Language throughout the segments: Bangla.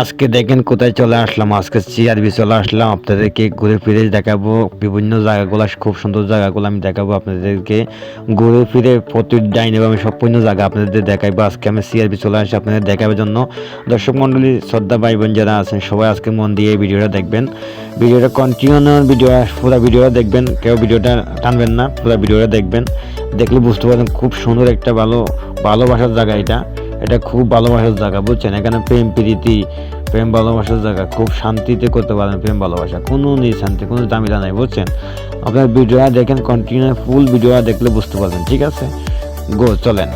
আজকে দেখেন কোথায় চলে আসলাম, আজকে সিআরবি চলে আসলাম, আপনাদেরকে ঘুরে ফিরে দেখাবো, বিভিন্ন জায়গাগুলো, খুব সুন্দর জায়গাগুলো আমি দেখাবো আপনাদেরকে। ঘুরে ফিরে প্রতি ডাইনে আমি সম্পূর্ণ জায়গা আপনাদের দেখাবো আজকে আমি সিআরবি চলে আসি আপনাদের দেখাবার জন্য। দর্শক মণ্ডলী, শ্রদ্ধা ভাই বোন যারা আছেন, সবাই আজকে মন দিয়ে এই ভিডিওটা দেখবেন। ভিডিওটা কন্টিনিউ ভিডিও, পুরো ভিডিওটা দেখবেন, কেউ ভিডিওটা টানবেন না, পুরো ভিডিওটা দেখবেন। দেখলে বুঝতে পারবেন, খুব সুন্দর একটা ভালো, ভালোবাসার জায়গা এটা। এটা খুব ভালোবাসার জায়গা, বুঝছেন? এখানে প্রেম, প্রীতি, প্রেম ভালোবাসার জায়গা, খুব শান্তিতে করতে পারেন প্রেম ভালোবাসা। কোনো নেই শান্তি কোনো দামিটা নাই, বুঝছেন? আপনার ভিডিওটা দেখেন কন্টিনিউ ফুল ভিডিওটা দেখলে বুঝতে পারবেন, ঠিক আছে? গো চলেন।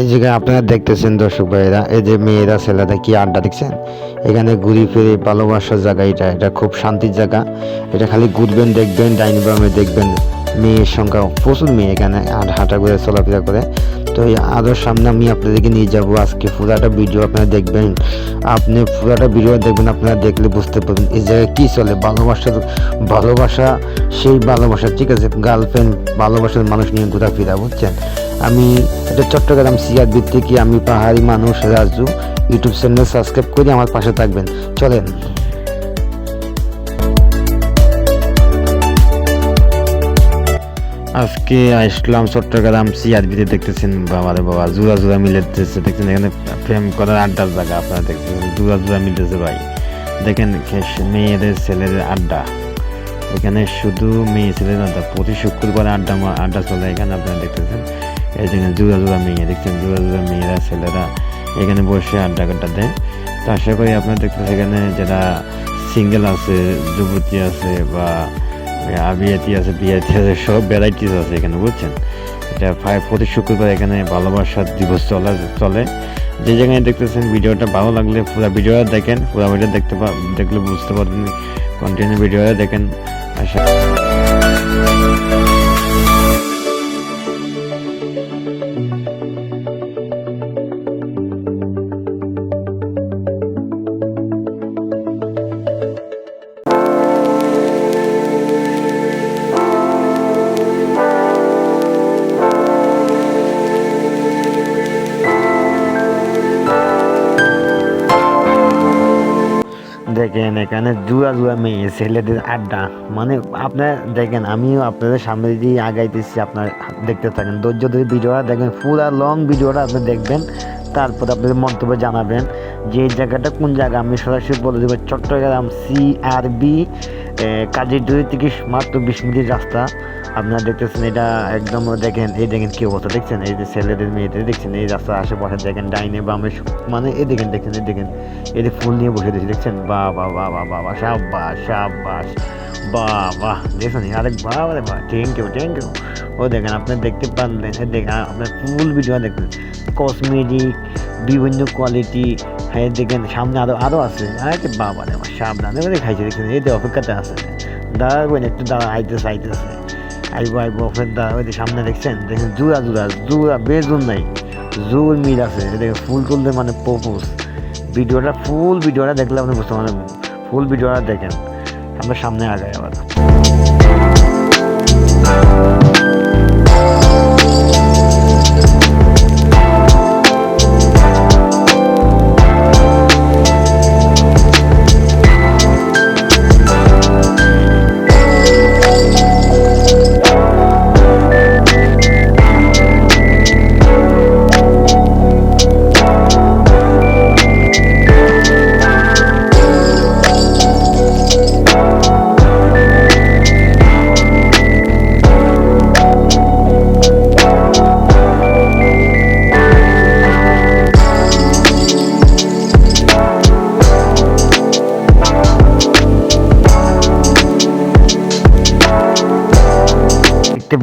এই জায়গায় আপনারা দেখতেছেন দর্শক ভাইরা এই যে মেয়েরা, ছেলেরা কি আড্ডা দেখছেন এখানে ঘুরি ফিরে ভালোবাসার জায়গা এটা এটা খুব শান্তির জায়গা। এটা খালি ঘুরবেন, দেখবেন ডাইনিং রুমে দেখবেন। মেয়ের সংখ্যা, প্রচুর মেয়ে এখানে আর হাঁটা করে চলাফেরা করে। তো এই আরও সামনে আমি আপনাদেরকে নিয়ে যাব আজকে। পুরাটা ভিডিও আপনারা দেখবেন। আপনি পুরাটা ভিডিও দেখবেন, আপনারা দেখলে বুঝতে পারবেন এই জায়গায় কী চলে। ভালোবাসার ভালোবাসা, সেই ভালোবাসা, ঠিক আছে গার্লফ্রেন্ড ভালোবাসার মানুষ নিয়ে ঘোরাফেরা, বুঝছেন? আমি এটা চট্টগ্রাম সিআরবি থেকে আমি পাহাড়ি মানুষ, রাজু, ইউটিউব চ্যানেল সাবস্ক্রাইব করে আমার পাশে থাকবেন। চলেন। আজকে আসলাম চট্টগ্রাম সিআরবিতে দেখতেছেন বাবা রে বাবা, জুরা জুরা মিলেতেছে দেখছেন এখানে প্রেম করার আড্ডার জায়গা আপনারা দেখতেছেন, জুরা জুরা মিলতেছে ভাই। দেখেন মেয়েদের ছেলেদের আড্ডা। এখানে শুধু মেয়ে ছেলেদের আড্ডা, প্রতি শুক্রবার আড্ডা আড্ডা চলে এখানে আপনারা দেখতেছেন। এই দেখেন জুরা মেয়ে, দেখছেন জুরা জুরা মেয়েরা, ছেলেরা এখানে বসে আড্ডা কাড্ডা দেয়। তো আশা করি আপনারা দেখতেছেন এখানে যারা সিঙ্গেল আছে, যুবতী আছে বা বিয়াতি আছে বিয়াতি আছে, সব ভ্যারাইটিস আছে এখানে, বুঝছেন? এটা প্রায় প্রতি শুক্রবার এখানে ভালোবাসার দিবস চলে চলে। যে জায়গায় দেখতেছেন ভিডিওটা ভালো লাগলে পুরো ভিডিওটা দেখেন, পুরো ভিডিও দেখতে পা দেখলে বুঝতে পারবেন কন্টিনিউ ভিডিওটা দেখেন। আশা দেখেন এখানে জুয়া জুয়া মেয়ে, ছেলেদের আড্ডা। মানে আপনার দেখেন, আমিও আপনাদের সামনে দিয়ে আগাইতেছি, আপনার দেখতে থাকেন। ধৈর্য ধরে ভিডিওটা দেখবেন পুরা লং ভিডিওটা আপনি দেখবেন। তারপর আপনাদের মন্তব্য জানাবেন যে জায়গাটা কোন জায়গা? আমি সরাসরি বলে দেবো, চট্টগ্রাম সি আর দুই থেকে মাত্র বিশ মিনিট রাস্তা। আপনারা দেখতেছেন এটা একদম দেখেন, এই দেখেন কি অবস্থা, দেখছেন? এই যে ছেলেদের, মেয়েদের দেখছেন? এই রাস্তার আশেপাশে দেখেন ডাইনে বামে মানে এই দেখেন দেখেন এই দেখেন। এই যে ফুল নিয়ে বসে দিয়েছে দেখছেন? বা বা বা বা বা বা, সাব্বাস সাব্বাস, বা বাহ দেখছেন? আরেক, বা বা থ্যাংক ইউ থ্যাংক ইউ ও দেখেন আপনি দেখতে পারলেন এই দেখেন আপনার ফুল ভিডিও দেখবেন কসমেটিক বিভিন্ন কোয়ালিটি হ্যাঁ দেখেন সামনে আরও আরও আছে। আরে বাবা রে বাবা, সাবধানে করে খাইছে দেখছেন এই যে অপেক্ষাতে আছে। দাঁড়াবেন একটু দাঁড়া আইতেছে আইতেছে। আইবো আইবো ফের দাঁড়া ওই সামনে দেখছেন? দেখেন জুরা জুরা জুরা বেজুর নাই। জোর মিল আছে। দেখেন ফুল তুলতে মানে পপুস ভিডিওটা ফুল ভিডিওটা দেখলে আপনি বুঝতে পারবেন। ফুল ভিডিওটা দেখেন। আমরা সামনে আগাই আবার।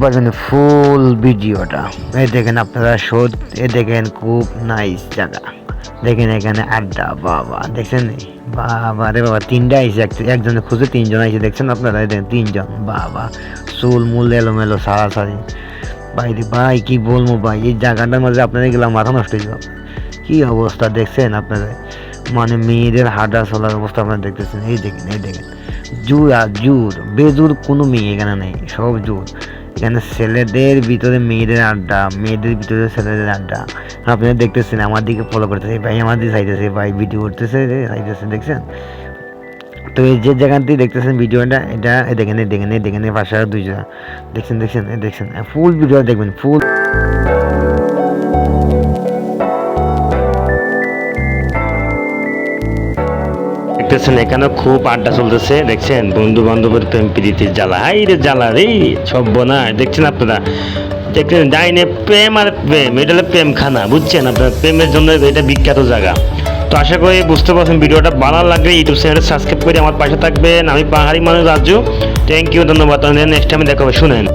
পারবেন ফুল ভিডিওটা এই দেখেন আপনারা শোধ এ দেখেন খুব নাইস জায়গা। দেখেন এখানে আড্ডা, বাবা, দেখছেন? বাবা রে বাবা, তিনটা আইসে একজনে খুঁজে তিনজন আইসে দেখছেন আপনারা? দেখেন তিনজন, বাবা, চুল মূল এলোমেলো, সারা সারি। ভাই রে ভাই, কি বলব ভাই, এই জায়গাটার মধ্যে আপনাদের গেলাম মাথা নষ্ট হয়ে যাবে। কি অবস্থা দেখছেন আপনারা? মানে মেয়েদের হাঁটা চলার অবস্থা আপনারা দেখতেছেন। এই দেখেন এই দেখেন। জোর আর জোর, বেজুর কোনো মেয়ে এখানে নেই, সব জোর। এখানে ছেলেদের ভিতরে মেয়েদের আড্ডা, মেয়েদের ভিতরে ছেলেদের আড্ডা। আপনারা দেখতেছেন, আমার দিকে ফলো করতেছে ভাই আমার দিকে চাইতেছে, ভাই ভিডিও করতেছে চাইতেছে, দেখছেন? তো এই যে যেখান থেকে দেখতেছেন ভিডিওটা, এটা দেখেন দেখে দেখেন দেখেন পাশে দুইজন। দেখছেন দেখছেন দেখছেন ফুল ভিডিও দেখবেন ফুল দেখতেছেন এখানে খুব আড্ডা চলতেছে, দেখছেন? বন্ধু বান্ধবের প্রেম প্রীতির জ্বালা। হাই রে জ্বালা রে সব না দেখছেন আপনারা? দেখছেন, ডাইনে প্রেম আর প্রেম, এটা হলো প্রেম খানা বুঝছেন আপনার? প্রেমের জন্য এটা বিখ্যাত জায়গা। তো আশা করি বুঝতে পারছেন ভিডিওটা ভালো লাগলে ইউটিউব চ্যানেলটা সাবস্ক্রাইব করে আমার পাশে থাকবেন। আমি পাহাড়ি মানুষ রাজু। থ্যাংক ইউ ধন্যবাদ। নেক্সট টাইমে দেখাবো শুনেন।